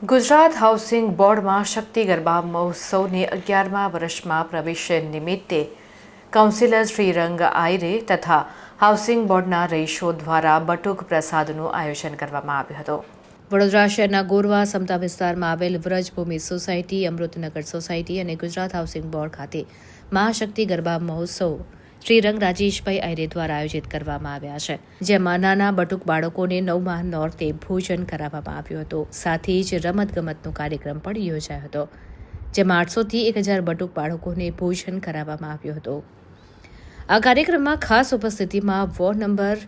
Gujarat housing બોર્ડમાં શક્તિ ગરબા મહોત્સવની અગિયારમા વર્ષમાં પ્રવેશ નિમિત્તે કાઉન્સિલર શ્રીરંગ આયરે તથા હાઉસિંગ બોર્ડના રહીશો દ્વારા બટુક પ્રસાદનું આયોજન કરવામાં આવ્યું હતું. વડોદરા શહેરના ગોરવા સમતા વિસ્તારમાં આવેલ વ્રજભૂમિ સોસાયટી, અમૃતનગર સોસાયટી અને ગુજરાત હાઉસિંગ બોર્ડ ખાતે મહાશક્તિ ગરબા મહોત્સવ શ્રીરંગ રાજેશભાઈ આયરે દ્વારા આયોજિત કરવામાં આવ્યા છે, જેમાં નાના બટુક બાળકોને નવમા નોરતે ભોજન કરાવવામાં આવ્યું હતું. સાથે જ રમતગમતનો કાર્યક્રમ પણ યોજાયો હતો, જેમાં આઠસોથી એક હજાર બટુક બાળકોને ભોજન કરાવવામાં આવ્યું હતું. આ કાર્યક્રમમાં ખાસ ઉપસ્થિતિમાં વોર્ડ નંબર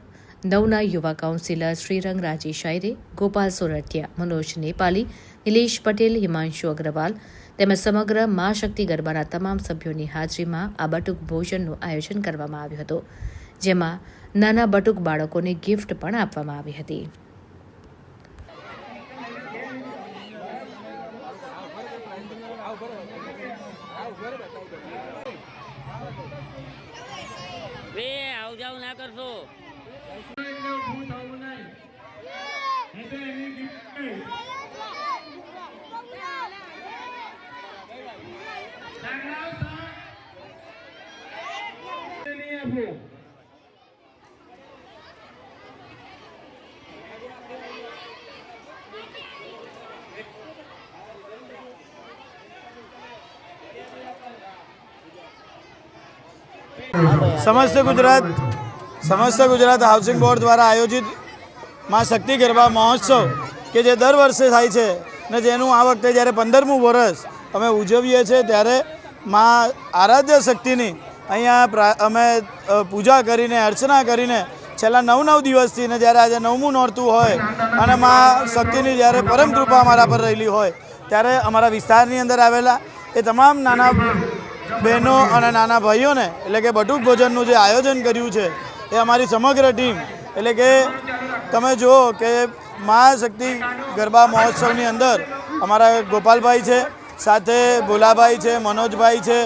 નવના યુવા કાઉન્સિલર શ્રીરંગ રાજી શાયરે, ગોપાલ સોરઠિયા, મનોજ નેપાલી, નિલેશ પટેલ, હિમાંશુ અગ્રવાલ તેમજ સમગ્ર મા શક્તિ ગરબાના તમામ સભ્યોની હાજરીમાં આ બટુક ભોજનનું આયોજન કરવામાં આવ્યું હતું, જેમાં નાના બટુક બાળકોને ગિફ્ટ પણ આપવામાં આવી હતી. આવ જાવ ના કરશો. સમસ્ત ગુજરાત સમસ્ત ગુજરાત હાઉસિંગ બોર્ડ દ્વારા આયોજિતમાં શક્તિ ગરબા મહોત્સવ, કે જે દર વર્ષે થાય છે, ને જેનું આ વખતે જ્યારે પંદરમું વર્ષ અમે ઉજવીએ છીએ, ત્યારે માં આરાધ્ય શક્તિની અહીંયા અમે પૂજા કરીને, અર્ચના કરીને છેલ્લા નવ નવ દિવસથી, ને જ્યારે આજે નવમું નોરતું હોય, અને માં શક્તિની જ્યારે પરમ કૃપા અમારા પર રહેલી હોય, ત્યારે અમારા વિસ્તારની અંદર આવેલા એ તમામ નાના બહેનો અને નાના ભાઈઓને, એટલે કે બટુક ભોજનનું જે આયોજન કર્યું છે એ અમારી સમગ્ર ટીમ. એટલે કે તમે જુઓ કે મહાશક્તિ ગરબા મહોત્સવની અંદર અમારા ગોપાલભાઈ છે, સાથે ભોલાભાઈ છે, મનોજભાઈ છે,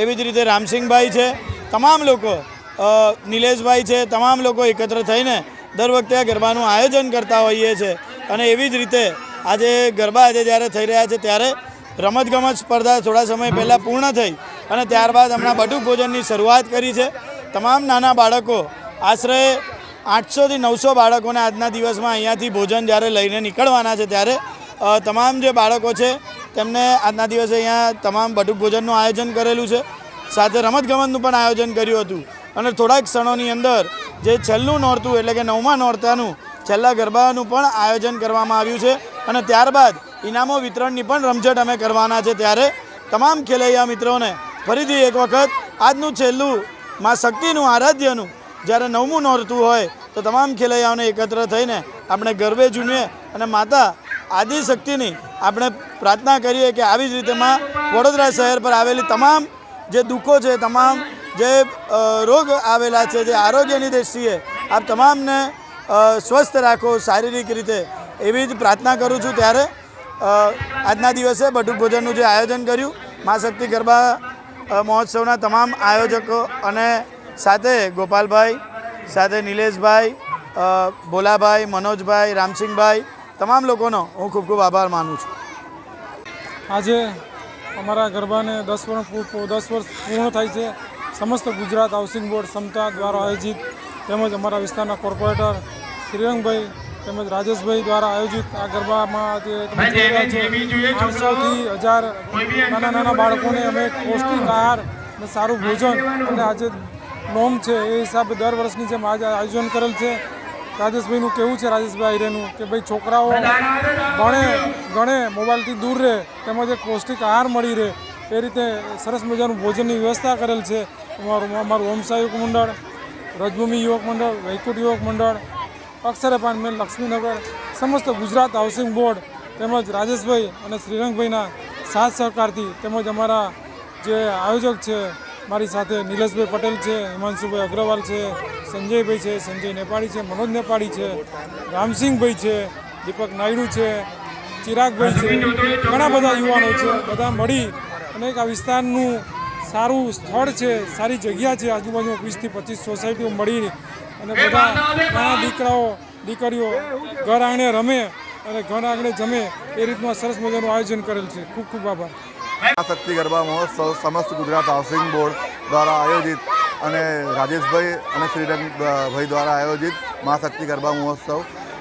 એવી જ રીતે રામસિંહભાઈ છે. તમામ લોકો નિલેશભાઈ છે, તમામ લોકો એકત્ર થઈને દર વખતે આ ગરબાનું આયોજન કરતા હોઈએ છીએ અને એવી જ રીતે આજે ગરબા આજે જ્યારે થઈ રહ્યા છે ત્યારે રમતગમત સ્પર્ધા થોડા સમય પહેલાં પૂર્ણ થઈ અને ત્યારબાદ હમણાં બટુક ભોજનની શરૂઆત કરી છે. તમામ નાના બાળકો આશરે આઠસોથી નવસો બાળકોને આજના દિવસમાં અહીંયાથી ભોજન જ્યારે લઈને નીકળવાના છે ત્યારે તમામ જે બાળકો છે તેમને આજના દિવસે અહીંયા તમામ બટુક ભોજનનું આયોજન કરેલું છે. સાથે રમતગમતનું પણ આયોજન કર્યું હતું. અને થોડાક ક્ષણોની અંદર જે છેલ્લું નોરતું એટલે કે નવમા નોરતાનું છેલ્લા ગરબાનું પણ આયોજન કરવામાં આવ્યું છે. અને ત્યારબાદ ઇનામો વિતરણની પણ રમઝટ અમે કરવાના છે ત્યારે તમામ ખેલૈયા મિત્રોને ફરીથી એક વખત આજનું છેલ્લું માં શક્તિનું, આરાધ્યનું જ્યારે નવમું નોરતું હોય તો તમામ ખેલૈયાઓને એકત્ર થઈને આપણે ગરબે ઝૂમીએ અને માતા આદિશક્તિની આપણે પ્રાર્થના કરીએ કે આવી જ રીતે માં વડોદરા શહેર પર આવેલી તમામ જે દુઃખો છે, તમામ જે રોગ આવેલા છે, જે આરોગ્યની દ્રષ્ટિએ આપ તમામને સ્વસ્થ રાખો શારીરિક રીતે એવી જ પ્રાર્થના કરું છું. ત્યારે આજના દિવસે બટુક ભોજનનું જે આયોજન કર્યું, મા શક્તિ ગરબા મહોત્સવના તમામ આયોજકો અને સાથે ગોપાલભાઈ, સાથે નિલેશભાઈ ભોલાભાઈ, મનોજભાઈ, રામસિંહભાઈ, તમામ લોકોનો હું ખૂબ ખૂબ આભાર માનું છું. આજે અમારા ગરબાને દસ વર્ષ દસ વર્ષ પૂર્ણ થાય છે. સમસ્ત ગુજરાત હાઉસિંગ બોર્ડ સમતા દ્વારા આયોજિત તેમજ અમારા વિસ્તારના કોર્પોરેટર શ્રીરંગભાઈ તેમજ રાજેશભાઈ દ્વારા આયોજિત આ ગરબામાં આઠસોથી હજાર નાના નાના બાળકોને અમે પૌષ્ટિક આહાર અને સારું ભોજન અને આજે નોમ છે એ હિસાબે દર વર્ષની જેમ આજે આયોજન કરેલ છે. રાજેશભાઈનું કેવું છે રાજેશભાઈ આહિરેનું કે ભાઈ છોકરાઓ ભણે, ગણે, મોબાઈલથી દૂર રહે, તેમજ એક પૌષ્ટિક આહાર મળી રહે, એ રીતે સરસ મજાનું ભોજનની વ્યવસ્થા કરેલ છે. અમારું અમારું ઓમસા યુવક મંડળ, રજભૂમિ યુવક મંડળ વૈકુટ યુવક મંડળ, અક્ષરેપાન એપાર્ટમેન્ટ લક્ષ્મીનગર, સમસ્ત ગુજરાત હાઉસિંગ બોર્ડ, તેમજ રાજેશભાઈ અને શ્રીરંગભાઈના સાથ સહકારથી તેમજ અમારા જે આયોજક છે મારી સાથે નિલેશભાઈ પટેલ છે હિમાંશુભાઈ અગ્રવાલ છે સંજયભાઈ છે સંજય નેપાળી છે મનોજ નેપાળી છે રામસિંહભાઈ છે દીપક નાયડુ છે ચિરાગભાઈ છે ઘણા બધા યુવાનો છે બધા મળી અને એક આ વિસ્તારનું સારું સ્થળ છે સારી જગ્યા છે આજુબાજુ વીસથી પચીસ સોસાયટીઓ મળી અને બધા નાના દીકરાઓ દીકરીઓ ઘર આંગણે રમે અને ઘર આંગણે જમે એ રીતનું સરસ મજાનું આયોજન કરેલ છે. ખૂબ ખૂબ આભાર. આ શક્તિ ગરબા મહોત્સવ સમસ્ત ગુજરાત હાઉસિંગ બોર્ડ દ્વારા આયોજિત અને રાજેશભાઈ અને શ્રીરંગભાઈ દ્વારા આયોજિત મા શક્તિ ગરબા મહોત્સવ.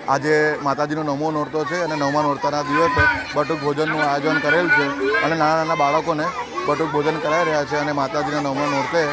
આજે માતાજીનો નવમો નોરતો છે અને નવમા નોરતાના દિવસે બટુક ભોજનનું આયોજન કરેલ છે અને નાના નાના બાળકોને બટુક ભોજન કરાવી રહ્યા છે અને માતાજીના નવમા નોરતે